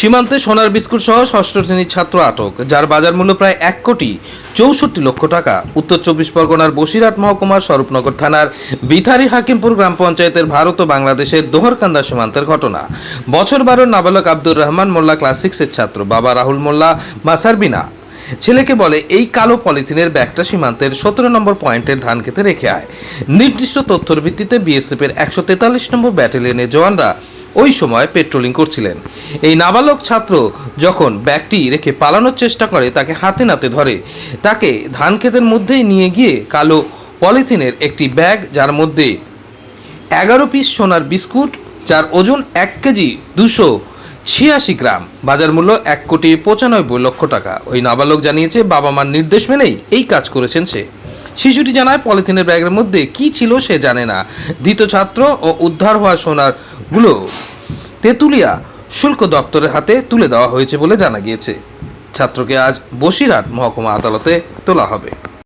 সীমান্তে সোনার বিস্কুট সহ ষষ্ঠ শ্রেণির ছাত্র আটক, যার বাজার মূল্য প্রায় এক কোটি চৌষট্টি লক্ষ টাকা। উত্তর চব্বিশ পরগনার বসিরহাট মহকুমার স্বরূপনগর থানার বিথারি হাকিমপুর গ্রাম পঞ্চায়েতের ভারত ও বাংলাদেশের দোহরকান্দা সীমান্তের ঘটনা। বছর বারোর নাবালক আব্দুর রহমান মোল্লা ক্লাস সিক্সের ছাত্র, বাবা রাহুল মোল্লা মাসারবিনা। ছেলেকে বলে, এই কালো পলিথিনের ব্যাগটা সীমান্তের সতেরো নম্বর পয়েন্টের ধান খেতে রেখে আয়। নির্দিষ্ট তথ্যের ভিত্তিতে বিএসএফ এর একশো তেতাল্লিশ নম্বর ব্যাটালিয়নের জওয়ানরা ওই সময় পেট্রোলিং করছিলেন। এই নাবালক ছাত্র যখন ব্যাগটি রেখে পালানোর চেষ্টা করে, তাকে হাতে নাতে ধরে। তাকে ধান ক্ষেতের মধ্যেই নিয়ে গিয়ে কালো পলিথিনের একটি ব্যাগ, যার মধ্যে এগারো পিস সোনার বিস্কুট, যার ওজন এক কেজি দুশো ছিয়াশি গ্রাম, বাজার মূল্য এক কোটি পঁচানব্বই লক্ষ টাকা। ওই নাবালক জানিয়েছে, বাবা মার নির্দেশ মেনেই এই কাজ করেছেন সে। শিশুটি জানায়, পলিথিনের ব্যাগের মধ্যে কি ছিল সে জানে না। দ্বিতীয় ছাত্র ও উদ্ধার হওয়া সোনারগুলো তেঁতুলিয়া শুল্ক দপ্তরের হাতে তুলে দেওয়া হয়েছে বলে জানা গিয়েছে। ছাত্রকে আজ বসিরহাট মহকুমা আদালতে তোলা হবে।